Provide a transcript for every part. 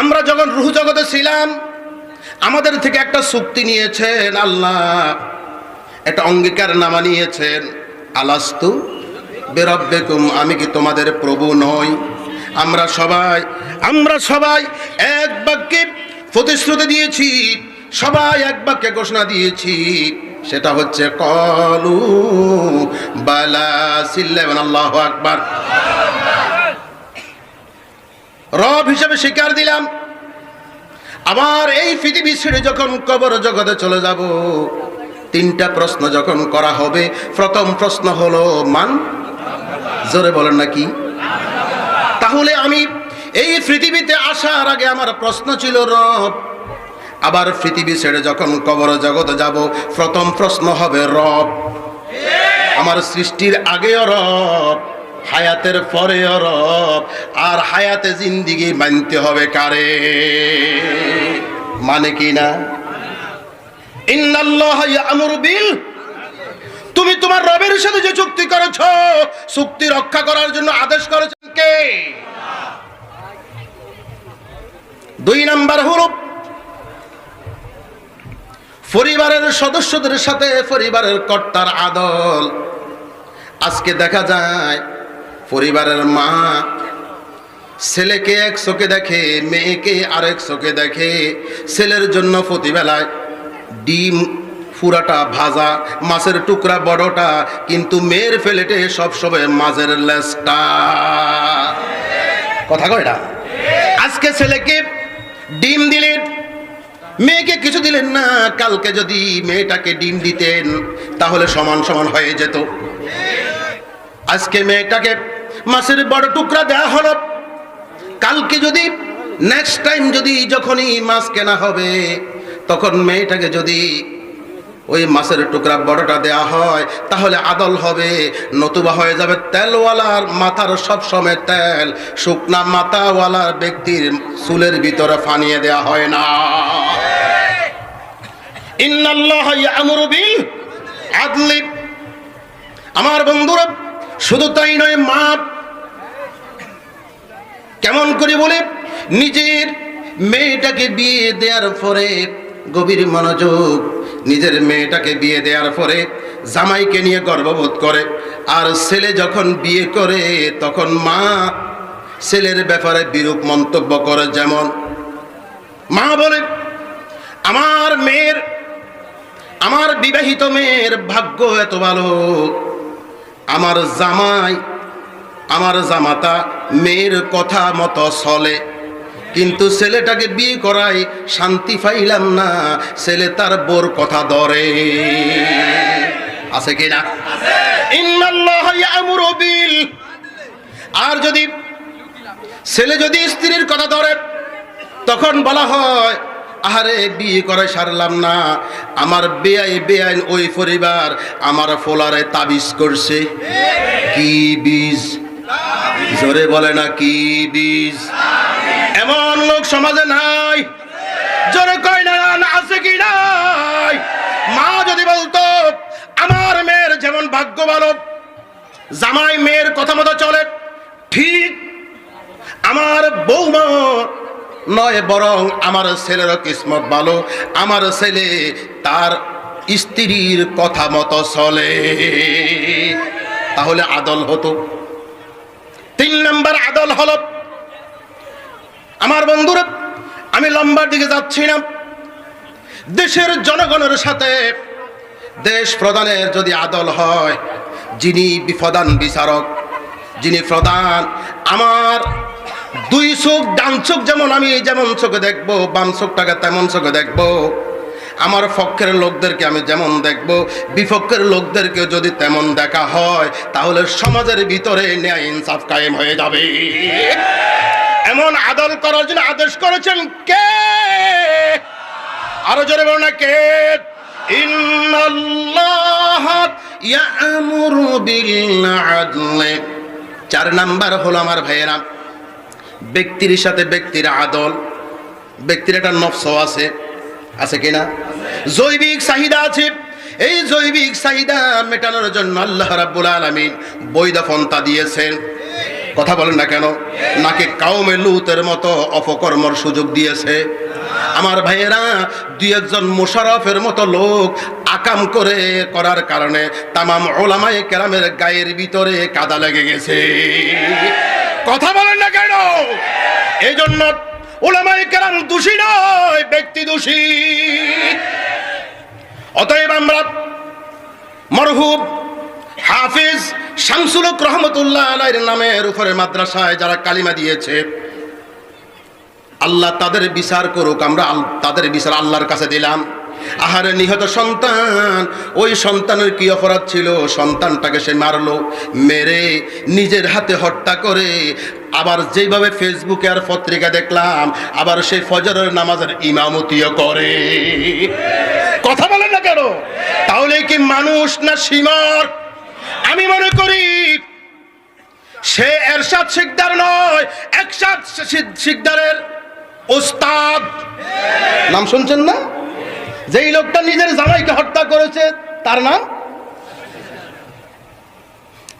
আমরা যখন রুহ জগতে ছিলাম, আমাদের থেকে একটা চুক্তি নিয়েছেন আল্লাহ। একটা অঙ্গীকার নামা নিয়েছেন। আলাস্তু বেরব্বেকুম, আমি কি তোমাদের প্রভু নই? আমরা সবাই আমরা সবাই এক বাক্যে প্রতিশ্রুতি দিয়েছি, সবাই এক বাক্যে ঘোষণা দিয়েছি। সেটা হচ্ছে কলু বালা সিল্লাহ আকবার। রব হিসেবে স্বীকার দিলাম। আবার এই পৃথিবী ছেড়ে যখন কবর জগতে চলে যাব, তিনটা প্রশ্ন যখন করা হবে, প্রথম প্রশ্ন হলো, মান? জোরে বলেন নাকি তাহলে আমি এই পৃথিবীতে আসার আগে আমার প্রশ্ন ছিল, রব, আবার পৃথিবী ছেড়ে যখন কবর জগতে যাব, প্রথম প্রশ্ন হবে, রব। আমার সৃষ্টির আগেও রব। হায়াতের পরেও রব, আর হায়াতে জিন্দিগি মানতে হবে কারে? মানে কি না? বিল। তুমি তোমার রবের সাথে যে চুক্তি করেছ, চুক্তি রক্ষা করার জন্য আদেশ করেছেন কে? দুই নাম্বার হলো, পরিবারের সদস্যদের সাথে পরিবারের কর্তার আদল। আজকে দেখা যায় পরিবারের মা, ছেলেকে এক চোখে দেখে, মেয়েকে আরেক চোখে দেখে, ছেলের জন্য প্রতিবেলায় ডিম ফুরাটা ভাজা, মাছের টুকরা বড়টা, কিন্তু মেয়ের ফেলেটে সবসময় মাছের লেসটা কথা কয়টা আজকে ছেলেকে ডিম দিলেন, মেয়েকে কিছু দিলেন না, কালকে যদি মেয়েটাকে ডিম দিতেন, তাহলে সমান সমান হয়ে যেত। আজকে মেয়েটাকে মাছের বড় টুকরা দেওয়া হলো। কালকে যদি নেক্সট টাইম যদি যখনই মাছ কেনা হবে, তখন মেয়েটাকে যদি ওই মাছের টুকরা বড়টা দেয়া হয়, তাহলে আদল হবে, নতুবা হয়ে যাবে তেলওয়ালার মাথার সব সময় তেল। শুকনা মাথাওয়ালার ব্যক্তির চুলের ভিতরে ফানিয়ে দেয়া হয় না। ইন্নাল্লাহ ইয়ামুরু বিল আদলি। আমার বন্ধুরা শুধু তাই নয়, মা, কেমন করে বলে, নিজের মেয়েটাকে বিয়ে দেওয়ার পরে, গভীর মনোযোগ, নিজের মেয়েটাকে বিয়ে দেওয়ার পরে জামাইকে নিয়ে গর্ববোধ করে। আর ছেলে যখন বিয়ে করে, তখন মা ছেলের ব্যাপারে বিরূপ মন্তব্য করে যেমন, মা বলে, আমার মেয়ের, আমার বিবাহিত মেয়ের ভাগ্য এত ভালো আমার জামাই, আমার জামাতা মেয়ের কথা মতো চলে। কিন্তু ছেলেটাকে বিয়ে করাই শান্তি পাইলাম না, ছেলে তার বোর কথা ধরে। আছে কিনা? আর যদি ছেলে যদি স্ত্রীর কথা ধরে, তখন বলা হয় আহারে বিয়ে করে সারলাম না। আমার বেআই বেআইন ওই পরিবার আমার ফোলারে তাবিজ করছে। কি বীজ? জোরে বলে না কি বীজ? এমন লোক সমাজে নাই। জোরে কয় না আছে কি নাই? মা যদি বলতো, আমার মেয়ের যেমন ভাগ্য ভালো, জামাই মেয়ের কথা মতো চলে, ঠিক আমার বৌমা নয় বরং আমার ছেলেরও কিসমত ভালো। আমার ছেলে তার স্ত্রীর কথা মতো চলে। তাহলে আদল হতো। তিন নম্বর আদল হল, আমার বন্ধুরা, আমি লম্বার দিকে যাচ্ছি না। দেশের জনগণের সাথে দেশ প্রধানের যদি আদল হয়, যিনি প্রধান বিচারক, যিনি প্রধান, আমার দুই চোখ, ডান চোখ যেমন আমি যেমন চোখে দেখব, বাম চোখটাকে তেমন চোখে দেখব। আমার পক্ষের লোকদেরকে আমি যেমন দেখব, বিপক্ষের লোকদেরকে যদি তেমন দেখা হয়, তাহলে সমাজের ভিতরে ন্যায় ইনসাফ কায়েম হয়ে যাবে। এমন আদল করার জন্য আদেশ করেছেন কে? আরও জোরে বলো না কে? চার নাম্বার হলো আমার ভাইয়েরা ব্যক্তির সাথে ব্যক্তির আদল, ব্যক্তির একটা নফস আছে আছে কিনা? জৈবিক চাহিদা আছে। এই জৈবিক চাহিদা মেটানোর জন্য আল্লাহ রাব্বুল আলামিন পন্থা দিয়েছেন। কথা বলেন না কেন? নাকি কাউমে লুতের মতো অপকর্মর সুযোগ দিয়েছে? আমার ভাইয়েরা, দুই একজন মোশারফের মতো লোক আকাম করে করার কারণে তামাম ওলামায়ে কেরামের গায়ের ভিতরে কাদা লেগে গেছে। কথা বলেন না কেন? এই জন্য ওলামায়ে কেরাম দোষী নয়, ব্যক্তি দোষী। অতএব আমরা মরহুব হাফিজ শামসুলক রহমতুল্লাহ আলাইয়ের নামের উপরে মাদ্রাসায় যারা কালিমা দিয়েছে, আল্লাহ তাদের বিচার করুক, আমরা তাদের বিচার আল্লাহর কাছে দিলাম। আহারে নিহত সন্তান। ওই সন্তানের কি অপরাধ ছিল? সন্তানটাকে সে মারলো, মেরে, নিজের হাতে হত্যা করে। আবার যেভাবে ফেসবুকে আর পত্রিকা দেখলাম, আবার সেই ফজরের নামাজের ইমামতিও করে। কথা বলেন না কেন? তাহলে কি মানুষ না সীমার? আমি মনে করি, সে এরশাদ শিকদার নয় একসাদ শিকদারের ওস্তাদ। নাম শুনছেন না? যেই লোকটা নিজের জামাইকে হত্যা করেছে, তার নাম?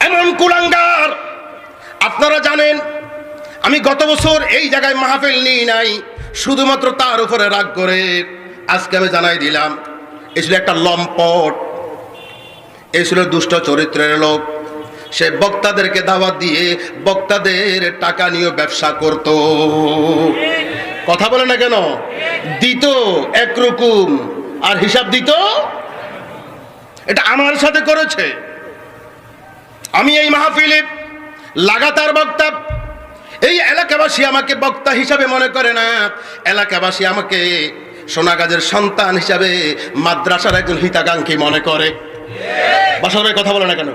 এমন কুলাঙ্গার। আপনারা জানেন, আমি গত বছর এই জায়গায় মাহফিল নিই নাই, শুধুমাত্র তার উপরে রাগ করে। আজকে আমি জানাই দিলাম এ ছিল একটা লম্পট। এ ছিল দুষ্ট চরিত্রের লোক। সে বক্তাদেরকে দাওয়াত দিয়ে বক্তাদের টাকা নিয়ে ব্যবসা করত। কথা বলে না কেন? দিত একরকম আর হিসাব দিত এটা আমার সাথে করেছে। আমি এই মাহফিলে লাগাতার বক্তা। এই এলাকাবাসী আমাকে বক্তা হিসাবে মনে করে না। এলাকাবাসী আমাকে সোনাগাজের সন্তান হিসাবে মাদ্রাসার একজন হিতাকাঙ্ক্ষী মনে করে। বাসরের কথা বলে না কেন?